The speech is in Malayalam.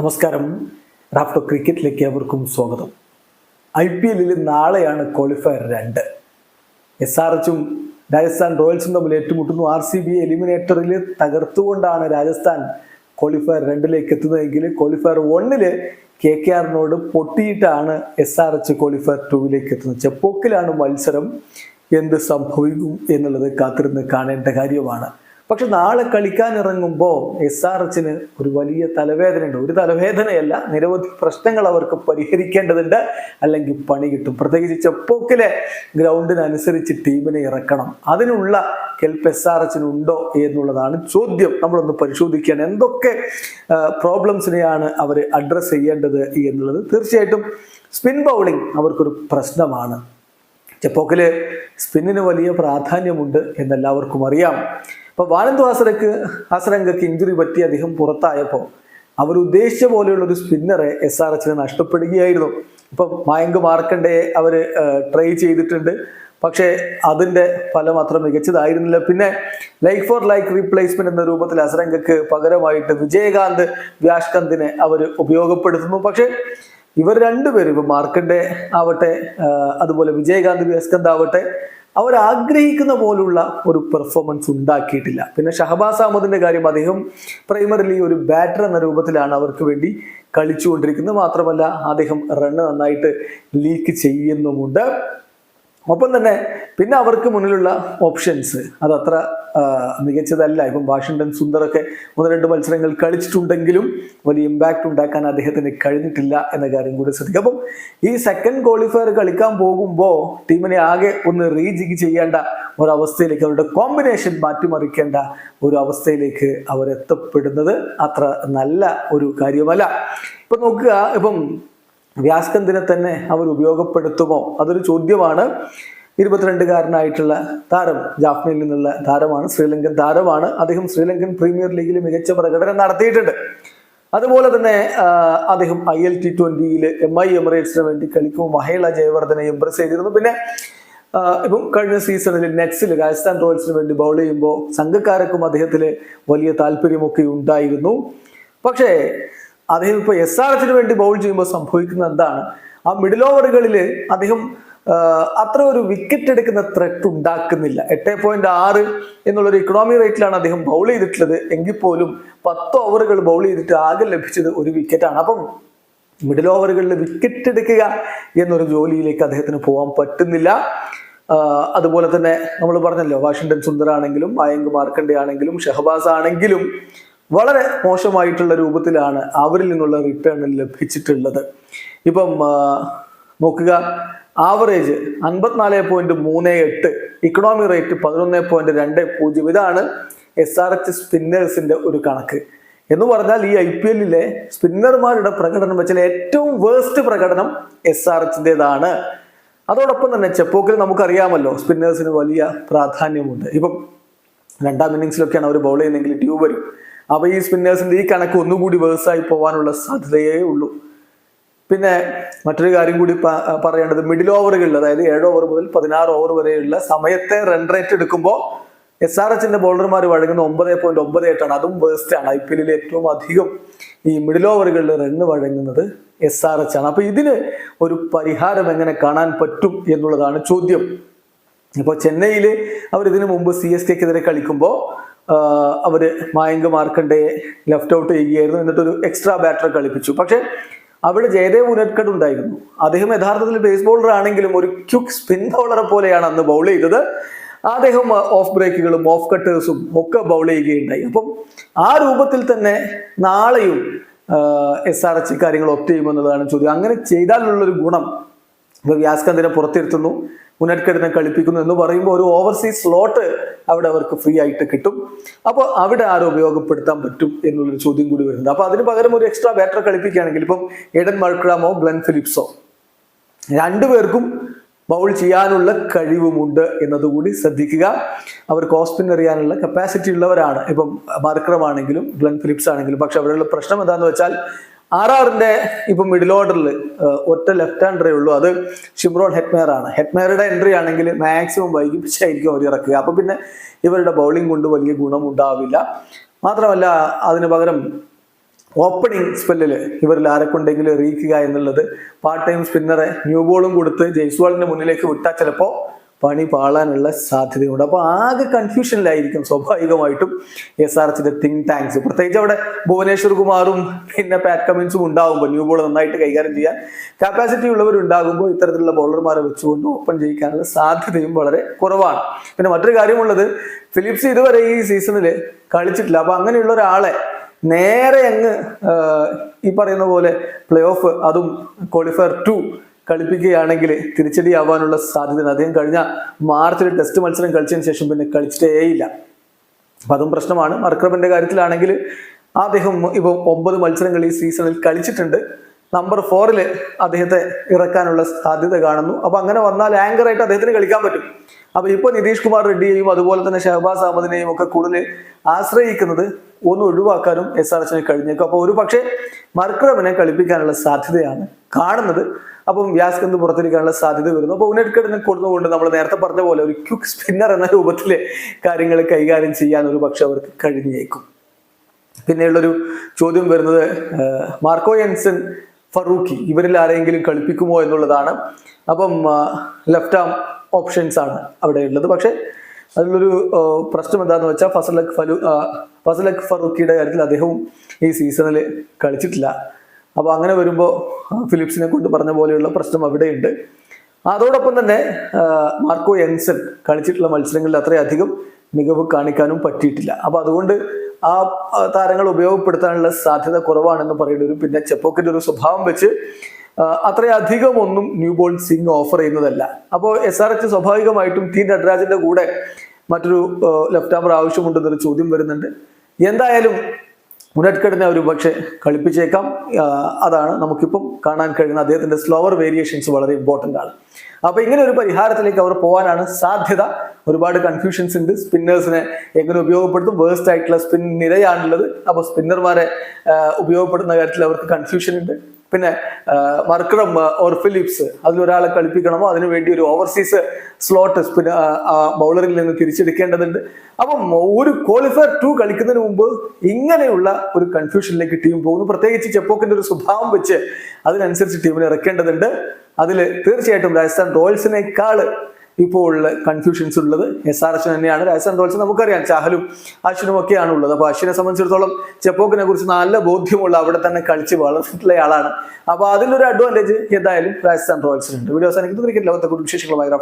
നമസ്കാരം. റാഫ്റ്റോ ക്രിക്കറ്റിലേക്ക് അവർക്കും സ്വാഗതം. ഐ പി എല്ലിൽ നാളെയാണ് ക്വാളിഫയർ രണ്ട്. എസ് ആർ എച്ചും രാജസ്ഥാൻ റോയൽസും തമ്മിൽ ഏറ്റുമുട്ടുന്നു. ആർ സി ബി എലിമിനേറ്ററിൽ തകർത്തുകൊണ്ടാണ് രാജസ്ഥാൻ ക്വാളിഫയർ രണ്ടിലേക്ക് എത്തുന്നതെങ്കിൽ ക്വാളിഫയർ ഒന്നിൽ കെ കെ ആറിനോട് പൊട്ടിയിട്ടാണ് എസ് ആർ എച്ച് ക്വാളിഫയർ ടൂവിലേക്ക് എത്തുന്നത്. ചെപ്പോക്കിലാണ് മത്സരം എന്ത് സംഭവിക്കും എന്നുള്ളത് കാത്തിരുന്ന് കാണേണ്ട കാര്യമാണ്. പക്ഷെ നാളെ കളിക്കാൻ ഇറങ്ങുമ്പോൾ എസ് ആർ എച്ചിന് ഒരു വലിയ തലവേദന ഉണ്ട് ഒരു തലവേദനയല്ല നിരവധി പ്രശ്നങ്ങൾ അവർക്ക് പരിഹരിക്കേണ്ടതുണ്ട്. അല്ലെങ്കിൽ പണി കിട്ടും. പ്രത്യേകിച്ച് ചെപ്പോക്കിലെ ഗ്രൗണ്ടിനനുസരിച്ച് ടീമിനെ ഇറക്കണം. അതിനുള്ള കെൽപ്പ് എസ് ആർ എച്ചിന് ഉണ്ടോ എന്നുള്ളതാണ് ചോദ്യം നമ്മളൊന്ന് പരിശോധിക്കുകയാണ്. എന്തൊക്കെ പ്രോബ്ലംസിനെയാണ് അവർ അഡ്രസ്സ് ചെയ്യേണ്ടത് എന്നുള്ളത് തീർച്ചയായിട്ടും സ്പിൻ ബൗളിംഗ് അവർക്കൊരു പ്രശ്നമാണ്. ചെപ്പോക്കിൽ സ്പിന്നിന് വലിയ പ്രാധാന്യമുണ്ട് എന്നെല്ലാവർക്കും അറിയാം. അപ്പൊ വാനന്ത് ഹസരക്ക് ഹസരംഗക്ക് ഇഞ്ചുറി പറ്റി അദ്ദേഹം പുറത്തായപ്പോൾ അവർ ഉദ്ദേശിച്ച പോലെയുള്ള ഒരു സ്പിന്നറെ എസ് ആർ എച്ചിന് നഷ്ടപ്പെടുകയായിരുന്നു. ഇപ്പം മയങ്ക് മാർക്കണ്ടയെ അവർ ട്രൈ ചെയ്തിട്ടുണ്ട്. പക്ഷേ അതിന്റെ ഫലം അത്ര മികച്ചതായിരുന്നില്ല. പിന്നെ ലൈക്ക് ഫോർ ലൈക്ക് റീപ്ലേസ്മെന്റ് എന്ന രൂപത്തിൽ അസരംഗക്ക് പകരമായിട്ട് വിജയകാന്ത് വ്യാഷ്കന്തിനെ അവർ ഉപയോഗപ്പെടുത്തുന്നു. പക്ഷേ ഇവർ രണ്ടുപേരും ഇപ്പൊ മാർക്കണ്ടെ ആവട്ടെ അതുപോലെ വിജയകാന്ത് വ്യാസ്കന്ത് ആവട്ടെ അവർ ആഗ്രഹിക്കുന്ന പോലുള്ള ഒരു പെർഫോമൻസ് ഉണ്ടാക്കിയിട്ടില്ല. പിന്നെ ഷഹബാസ് അഹമ്മദിന്റെ കാര്യം അദ്ദേഹം പ്രൈമറിലി ഒരു ബാറ്റർ എന്ന രൂപത്തിലാണ് അവർക്ക് വേണ്ടി കളിച്ചുകൊണ്ടിരിക്കുന്നത്. മാത്രമല്ല അദ്ദേഹം റണ്ണ് നന്നായിട്ട് ലീക്ക് ചെയ്യുന്നുമുണ്ട്. ഒപ്പം തന്നെ പിന്നെ അവർക്ക് മുന്നിലുള്ള ഓപ്ഷൻസ് അതത്ര മികച്ചതല്ല. ഇപ്പം വാഷിങ്ടൺ സുന്ദറൊക്കെ ഒന്ന് രണ്ട് മത്സരങ്ങൾ കളിച്ചിട്ടുണ്ടെങ്കിലും വലിയ ഇമ്പാക്റ്റ് ഉണ്ടാക്കാൻ അദ്ദേഹത്തിന് കഴിഞ്ഞിട്ടില്ല എന്ന കാര്യം കൂടി ശ്രദ്ധിക്കുക. അപ്പം ഈ സെക്കൻഡ് ക്വാളിഫയർ കളിക്കാൻ പോകുമ്പോൾ ടീമിനെ ആകെ ഒന്ന് റീജിഗ് ചെയ്യേണ്ട ഒരവസ്ഥയിലേക്ക് അവരുടെ കോമ്പിനേഷൻ മാറ്റിമറിക്കേണ്ട ഒരു അവസ്ഥയിലേക്ക് അവരെത്തപ്പെടുന്നത് അത്ര നല്ല ഒരു കാര്യമല്ല. ഇപ്പം നോക്കുക ഇപ്പം വ്യാസ്കന്തിനെ തന്നെ അവർ ഉപയോഗപ്പെടുത്തുമോ? അതൊരു ചോദ്യമാണ്. ഇരുപത്തിരണ്ടുകാരനായിട്ടുള്ള താരം ജാഫ്നയിൽ നിന്നുള്ള താരമാണ് ശ്രീലങ്കൻ താരമാണ്. അദ്ദേഹം ശ്രീലങ്കൻ പ്രീമിയർ ലീഗിൽ മികച്ച പ്രകടനം നടത്തിയിട്ടുണ്ട്. അതുപോലെ തന്നെ അദ്ദേഹം ഐ എൽ ടി ട്വന്റിയിൽ എം ഐ എമിറേറ്റ്സിന് വേണ്ടി കളിക്കുമ്പോൾ മഹേള ജയവർദ്ധനെ ഇംപ്രസ് ചെയ്തിരുന്നു. പിന്നെ ഇപ്പം കഴിഞ്ഞ സീസണിൽ നെറ്റ്സിൽ രാജസ്ഥാൻ റോയൽസിന് വേണ്ടി ബൗൾ ചെയ്യുമ്പോൾ സംഘക്കാർക്കും അദ്ദേഹത്തിൽ വലിയ താല്പര്യമൊക്കെ ഉണ്ടായിരുന്നു. പക്ഷേ അദ്ദേഹം ഇപ്പോൾ എസ് ആർ എച്ചിന് വേണ്ടി ബൗൾ ചെയ്യുമ്പോൾ സംഭവിക്കുന്നത് എന്താണ്? ആ മിഡിൽ ഓവറുകളിൽ അദ്ദേഹം അത്ര ഒരു വിക്കറ്റ് എടുക്കുന്ന ത്രെട്ട് ഉണ്ടാക്കുന്നില്ല. എട്ട് പോയിന്റ് ആറ് എന്നുള്ളൊരു ഇക്കണോമി റേറ്റിലാണ് അദ്ദേഹം ബൗൾ ചെയ്തിട്ടുള്ളത്. എങ്കിൽ പോലും പത്ത് ഓവറുകൾ ബൗൾ ചെയ്തിട്ട് ആകെ ലഭിച്ചത് ഒരു വിക്കറ്റാണ് അപ്പം മിഡിൽ ഓവറുകളിൽ വിക്കറ്റ് എടുക്കുക എന്നൊരു ജോലിയിലേക്ക് അദ്ദേഹത്തിന് പോകാൻ പറ്റുന്നില്ല. അതുപോലെ തന്നെ നമ്മൾ പറഞ്ഞല്ലോ വാഷിങ്ടൺ സുന്ദർ ആണെങ്കിലും മായങ്ക് മാർക്കണ്ടി ആണെങ്കിലും ഷഹബാസ് ആണെങ്കിലും വളരെ മോശമായിട്ടുള്ള രൂപത്തിലാണ് അവരിൽ നിന്നുള്ള റിട്ടേൺ ലഭിച്ചിട്ടുള്ളത്. ഇപ്പം നോക്കുക. ആവറേജ് അൻപത്തിനാല് പോയിന്റ് മൂന്ന് എട്ട് ഇക്കണോമി റേറ്റ് പതിനൊന്ന് പോയിന്റ് രണ്ട് പൂജ്യം. ഇതാണ് എസ് ആർ എച്ച് സ്പിന്നേഴ്സിന്റെ ഒരു കണക്ക്. എന്ന് പറഞ്ഞാൽ ഈ ഐ പി എല്ലിലെ സ്പിന്നർമാരുടെ പ്രകടനം വെച്ചാൽ ഏറ്റവും വേസ്റ്റ് പ്രകടനം എസ് ആർ എച്ചിന്റെതാണ് അതോടൊപ്പം തന്നെ ചെപ്പോക്കിൽ നമുക്കറിയാമല്ലോ സ്പിന്നേഴ്സിന് വലിയ പ്രാധാന്യമുണ്ട്. ഇപ്പം രണ്ടാം ഇന്നിങ്സിലൊക്കെയാണ് അവർ ബൗൾ ചെയ്യുന്നതെങ്കിൽ ട്യൂബ് വരും. അപ്പൊ ഈ സ്പിന്നേഴ്സിന്റെ ഈ കണക്ക് ഒന്നുകൂടി വേഴ്സായി പോകാനുള്ള സാധ്യതയേ ഉള്ളൂ. പിന്നെ മറ്റൊരു കാര്യം കൂടി പറയേണ്ടത് മിഡിൽ ഓവറുകളിൽ അതായത് ഏഴ് ഓവർ മുതൽ പതിനാറ് ഓവർ വരെയുള്ള സമയത്തെ റൺ റേറ്റ് എടുക്കുമ്പോൾ എസ് ആർ എച്ചിന്റെ ബൗളർമാർ വഴങ്ങുന്ന ഒമ്പത് പോയിന്റ് ഒമ്പത് എട്ടാണ് അതും വേസ്റ്റ് ആണ്. ഐ പി എല്ലിൽ ഏറ്റവും അധികം ഈ മിഡിൽ ഓവറുകളിൽ റണ്ണ് വഴങ്ങുന്നത് എസ് ആർ എച്ച് ആണ്. അപ്പൊ ഇതിന് ഒരു പരിഹാരം എങ്ങനെ കാണാൻ പറ്റും എന്നുള്ളതാണ് ചോദ്യം. ഇപ്പോൾ ചെന്നൈയിൽ അവർ ഇതിനു മുമ്പ് സി എസ് കെക്കെതിരെ കളിക്കുമ്പോൾ അവർ മായങ്ക് മാർക്കണ്ടയെ ലെഫ്റ്റ് ഔട്ട് ചെയ്യുകയായിരുന്നു. എന്നിട്ടൊരു എക്സ്ട്രാ ബാറ്റർ കളിപ്പിച്ചു. പക്ഷേ അവിടെ ജയദേവ് ഉനക്കട് ഉണ്ടായിരുന്നു. അദ്ദേഹം യഥാർത്ഥത്തിൽ ബേസ് ബോളർ ആണെങ്കിലും ഒരു ക്യുക്ക് സ്പിൻ ബൗളറെ പോലെയാണ് അന്ന് ബൗൾ ചെയ്തത്. അദ്ദേഹം ഓഫ് ബ്രേക്കുകളും ഓഫ് കട്ടേഴ്സും ഒക്കെ ബൗൾ ചെയ്യുകയുണ്ടായി. അപ്പം ആ രൂപത്തിൽ തന്നെ നാളെയും എസ് ആർ എച്ച് കാര്യങ്ങൾ ഒപ്റ്റ് ചെയ്യുമെന്നുള്ളതാണ് ചോദ്യം. അങ്ങനെ ചെയ്താലുള്ളൊരു ഗുണം ഇപ്പൊ വ്യാസ്കന്തിനെ പുറത്തിരുത്തുന്നു. മുന്നേറ്റക്കെടിനെ കളിപ്പിക്കുന്നു എന്ന് പറയുമ്പോൾ ഒരു ഓവർസീസ് സ്ലോട്ട് അവിടെ അവർക്ക് ഫ്രീ ആയിട്ട് കിട്ടും. അപ്പോൾ അവിടെ ആരും ഉപയോഗപ്പെടുത്താൻ പറ്റും എന്നുള്ളൊരു ചോദ്യം കൂടി വരുന്നുണ്ട്. അപ്പൊ അതിന് പകരം ഒരു എക്സ്ട്രാ ബാറ്റർ കളിപ്പിക്കുകയാണെങ്കിൽ ഇപ്പം എഡൻ മൾക്രാമോ ഗ്ലെൻ ഫിലിപ്സോ? രണ്ടുപേർക്കും ബൗൾ ചെയ്യാനുള്ള കഴിവുമുണ്ട് എന്നതുകൂടി ശ്രദ്ധിക്കുക. അവർക്ക് ഓസ്പിൻ എറിയാനുള്ള കപ്പാസിറ്റി ഉള്ളവരാണ്. ഇപ്പം മർക്രമാണെങ്കിലും ഗ്ലെൻ ഫിലിപ്സ് ആണെങ്കിലും പക്ഷെ അവിടെയുള്ള പ്രശ്നം എന്താണെന്ന് വെച്ചാൽ ആർ ആറിന്റെ ഇപ്പം മിഡിൽ ഓർഡറിൽ ഒറ്റ ലെഫ്റ്റ് ഹാൻഡറേ ഉള്ളൂ. അത് ഷിംറോൺ ഹെറ്റ്മെയർ ആണ്. ഹെറ്റ്മെയറുടെ എൻട്രി ആണെങ്കിൽ മാക്സിമം വൈകിപ്പിച്ചായിരിക്കും അവർ ഇറക്കുക. അപ്പൊ പിന്നെ ഇവരുടെ ബൗളിംഗ് കൊണ്ട് വലിയ ഗുണം ഉണ്ടാവില്ല. മാത്രമല്ല അതിന് പകരം ഓപ്പണിംഗ് സ്പെല്ലിൽ ഇവരിൽ ആരെക്കൊണ്ടെങ്കിലും എറിയിക്കുക എന്നുള്ളത് പാർട്ട് ടൈം സ്പിന്നറെ ന്യൂ ബോളും കൊടുത്ത് ജയ്സ്വാളിന്റെ മുന്നിലേക്ക് വിട്ടാൽ ചിലപ്പോൾ പണി പാളാനുള്ള സാധ്യതയുണ്ട്. അപ്പോൾ ആകെ കൺഫ്യൂഷനിലായിരിക്കും സ്വാഭാവികമായിട്ടും എസ് ആർ എച്ചിന്റെ തിങ്ക് ടാങ്ക്സ് പ്രത്യേകിച്ച് അവിടെ ഭുവനേശ്വർ കുമാറും പിന്നെ പാറ്റ് കമിൻസും ഉണ്ടാകുമ്പോൾ ന്യൂ ബോൾ നന്നായിട്ട് കൈകാര്യം ചെയ്യാൻ കപ്പാസിറ്റി ഉള്ളവരുണ്ടാകുമ്പോൾ ഇത്തരത്തിലുള്ള ബോളർമാരെ വെച്ചുകൊണ്ട് ഓപ്പൺ ചെയ്യിക്കാനുള്ള സാധ്യതയും വളരെ കുറവാണ്. പിന്നെ മറ്റൊരു കാര്യമുള്ളത് ഫിലിപ്സ് ഇതുവരെ ഈ സീസണിൽ കളിച്ചിട്ടില്ല. അപ്പൊ അങ്ങനെയുള്ള ഒരാളെ നേരെ അങ്ങ് ഈ പറയുന്ന പോലെ പ്ലേ ഓഫ് അതും ക്വാളിഫയർ ടു കളിപ്പിക്കുകയാണെങ്കിൽ തിരിച്ചടിയാവാനുള്ള സാധ്യത അദ്ദേഹം കഴിഞ്ഞ മാർച്ചിൽ ടെസ്റ്റ് മത്സരം കളിച്ചതിന് ശേഷം പിന്നെ കളിച്ചിട്ടേയില്ല. അപ്പം അതും പ്രശ്നമാണ്. മർക്രബന്റെ കാര്യത്തിലാണെങ്കിൽ അദ്ദേഹം ഇപ്പോൾ ഒമ്പത് മത്സരങ്ങൾ ഈ സീസണിൽ കളിച്ചിട്ടുണ്ട്. നമ്പർ ഫോറിൽ അദ്ദേഹത്തെ ഇറക്കാനുള്ള സാധ്യത കാണുന്നു. അപ്പൊ അങ്ങനെ വന്നാൽ ആങ്കറായിട്ട് അദ്ദേഹത്തിന് കളിക്കാൻ പറ്റും. അപ്പൊ ഇപ്പോൾ നിതീഷ് കുമാർ റെഡ്ഡിയെയും അതുപോലെ തന്നെ ഷഹബാസ് അഹമ്മദിനെയും ഒക്കെ കൂടുതൽ ആശ്രയിക്കുന്നത് ഒന്ന് ഒഴിവാക്കാനും എസ് ആർ എസിന് കഴിഞ്ഞേക്കും. അപ്പൊ ഒരു പക്ഷേ മർക്രമിനെ കളിപ്പിക്കാനുള്ള സാധ്യതയാണ്. കാണുന്നത്. അപ്പം വ്യാസ്കന്ത് പുറത്തിരിക്കാനുള്ള സാധ്യത വരുന്നു. അപ്പോൾ ഉനഡ്കഡിനെ കൊടുത്തുകൊണ്ട് നമ്മൾ നേരത്തെ പറഞ്ഞ പോലെ ഒരു ക്യുക്ക് സ്പിന്നർ എന്ന രൂപത്തിലെ കാര്യങ്ങൾ കൈകാര്യം ചെയ്യാൻ ഒരു പക്ഷെ അവർക്ക് കഴിഞ്ഞേക്കും. പിന്നെയുള്ളൊരു ചോദ്യം വരുന്നത് മാർക്കോ യൻസൺ ഫറൂഖി ഇവരിൽ ആരെങ്കിലും കളിപ്പിക്കുമോ എന്നുള്ളതാണ്. അപ്പം ലെഫ്റ്റ് ആം ഓപ്ഷൻസ് ആണ് അവിടെ ഉള്ളത്. പക്ഷേ അതിലൊരു പ്രശ്നം എന്താന്ന് വെച്ചാൽ ഫസലക് ഫലു ഫസലഖ് ഫറൂഖിയുടെ കാര്യത്തിൽ അദ്ദേഹവും ഈ സീസണിൽ കളിച്ചിട്ടില്ല. അപ്പോൾ അങ്ങനെ വരുമ്പോൾ ഫിലിപ്സിനെ കൊണ്ട് പറഞ്ഞ പോലെയുള്ള പ്രശ്നം അവിടെയുണ്ട്. അതോടൊപ്പം തന്നെ മാർക്കോ യങ്സൺ കളിച്ചിട്ടുള്ള മത്സരങ്ങളിൽ അത്രയധികം മികവ് കാണിക്കാനും പറ്റിയിട്ടില്ല. അപ്പോൾ അതുകൊണ്ട് ആ താരങ്ങൾ ഉപയോഗപ്പെടുത്താനുള്ള സാധ്യത കുറവാണെന്ന് പറയുന്ന ഒരു പിന്നെ ചെപ്പോക്കിന്റെ ഒരു സ്വഭാവം വെച്ച് അത്രയധികം ഒന്നും ന്യൂ ബോൾ സിംഗ് ഓഫർ ചെയ്യുന്നതല്ല. അപ്പോൾ എസ് ആർ എച്ച് സ്വാഭാവികമായിട്ടും ടി നടരാജന്റെ കൂടെ മറ്റൊരു ലെഫ്റ്റ് ആമർ ആവശ്യമുണ്ടെന്നൊരു ചോദ്യം വരുന്നുണ്ട്. എന്തായാലും ഉനഡ്കഡിനെ ഒരു പക്ഷേ കളിപ്പിച്ചേക്കാം. അതാണ് നമുക്കിപ്പം കാണാൻ കഴിയുന്ന അദ്ദേഹത്തിന്റെ സ്ലോവർ വേരിയേഷൻസ് വളരെ ഇമ്പോർട്ടന്റ് ആണ്. അപ്പൊ ഇങ്ങനെ ഒരു പരിഹാരത്തിലേക്ക് അവർ പോകാനാണ് സാധ്യത. ഒരുപാട് കൺഫ്യൂഷൻസ് ഉണ്ട്. സ്പിന്നേഴ്സിനെ എങ്ങനെ ഉപയോഗപ്പെടുത്തും? വേഴ്സ്റ്റ് ആയിട്ടുള്ള സ്പിൻ നിരയാണുള്ളത്. അപ്പോൾ സ്പിന്നർമാരെ ഉപയോഗപ്പെടുന്ന കാര്യത്തിൽ അവർക്ക് കൺഫ്യൂഷൻ ഉണ്ട്. പിന്നെ മർക്രം ഓർ ഫിലിപ്സ് അതിലൊരാളെ കളിപ്പിക്കണമോ? അതിനു വേണ്ടി ഒരു ഓവർസീസ് സ്ലോട്ട് സ്പിൻ ബൗളറിൽ നിന്ന് തിരിച്ചെടുക്കേണ്ടതുണ്ട്. അപ്പം ഒരു ക്വാളിഫയർ ടു കളിക്കുന്നതിന് മുമ്പ് ഇങ്ങനെയുള്ള ഒരു കൺഫ്യൂഷനിലേക്ക് ടീം പോകുന്നു. പ്രത്യേകിച്ച് ചെപ്പോക്കിന്റെ ഒരു സ്വഭാവം വെച്ച് അതിനനുസരിച്ച് ടീമിനെ ഇറക്കേണ്ടതുണ്ട്. അതിൽ തീർച്ചയായിട്ടും രാജസ്ഥാൻ റോയൽസിനേക്കാൾ ഇപ്പോൾ ഉള്ള കൺഫ്യൂഷൻസ് ഉള്ളത്. എസ് ആർ അശ്വൻ തന്നെയാണ്. രാജസ്ഥാൻ റോയൽസ് നമുക്കറിയാം. ചാഹലും അശ്വിനും ഒക്കെയാണ് ഉള്ളത് അപ്പൊ അശ്വിനെ സംബന്ധിച്ചിടത്തോളം ചെപ്പോക്കിനെ കുറിച്ച് നല്ല ബോധ്യമുള്ള അവിടെ തന്നെ കളിച്ച് വളർന്നിട്ടുള്ള ആളാണ്. അപ്പോൾ അതിലൊരു അഡ്വാന്റേജ് എന്തായാലും രാജസ്ഥാൻ റോയൽസിനുണ്ട് വീഡിയോ അവസാനിക്കുന്നത് ക്രിക്കറ്റ് ലോകത്തെ കുറിച്ച് വിശേഷങ്ങളുമായി